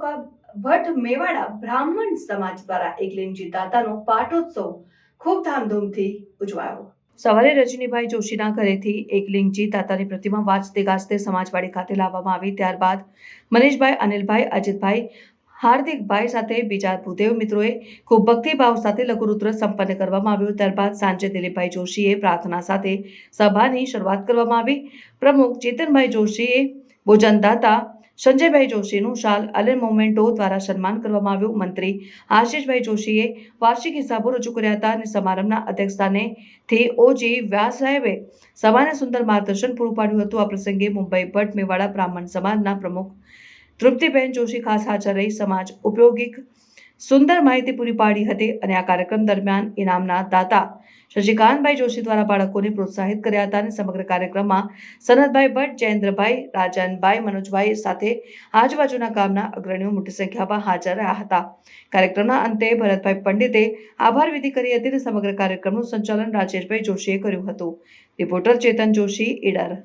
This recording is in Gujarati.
મેવાડા બ્રાહ્મણ સમાજ દ્વારા એકલિંગજી દાતાનો પાટોત્સવ ખૂબ ધામધૂમથી ઉજવાયો. સવારે રજનીભાઈ જોશીના ઘરેથી એકલિંગજી તાતાની પ્રતિમા વાંચતે ગાજતે સમાજવાડી ખાતે લાવવામાં આવી. ત્યારબાદ મનીષભાઈ, અનિલભાઈ, અજીતભાઈ, હાર્દિકભાઈ સાથે બીજા ભૂદેવ મિત્રોએ ખૂબ ભક્તિભાવ સાથે લઘુરુદ્ર સંપન્ન કરવામાં આવ્યું. ત્યારબાદ સાંજે દિલીપભાઈ જોશીએ પ્રાર્થના સાથે સભાની શરૂઆત કરવામાં આવી. પ્રમુખ ચેતનભાઈ જોશીએ ભોજનદાતા સંજયભાઈ જોશીનું શાલ અલર મોમેન્ટો દ્વારા સન્માન કરવામાં આવ્યું. મંત્રી આશીષભાઈ જોશીએ વાર્ષિક હિસાબો રજૂ કર્યા હતા અને સમારંભના અધ્યક્ષસ્થાનેથી ઓજી વ્યાસ સાહેબે સભાને સુંદર માર્ગદર્શન પૂરું પાડ્યું હતું. આ પ્રસંગે મુંબઈ ભટ્ટ મેવાડા બ્રાહ્મણ સમાજના પ્રમુખ તૃપ્તિબેન જોશી ખાસ હાજર રહી. સમાજ ઉપયોગિક સુંદર માહિતી પૂરી પાડી હતી અને આ કાર્યક્રમ દરમિયાન ઇનામના દાતા શશિકાંતભાઈ જોશી દ્વારા બાળકોને પ્રોત્સાહિત કર્યા હતા અને સમગ્ર કાર્યક્રમમાં સનતભાઈ ભટ્ટ, જયેન્દ્રભાઈ, રાજનભાઈ, મનોજભાઈ સાથે આજુબાજુના ગામના અગ્રણીઓ મોટી સંખ્યામાં હાજર રહ્યા હતા. કાર્યક્રમના અંતે ભરતભાઈ પંડિતે આભાર વિધિ કરી હતી અને સમગ્ર કાર્યક્રમનું સંચાલન રાજેશભાઈ જોશીએ કર્યું હતું. રિપોર્ટર ચેતન જોશી, ઈડર.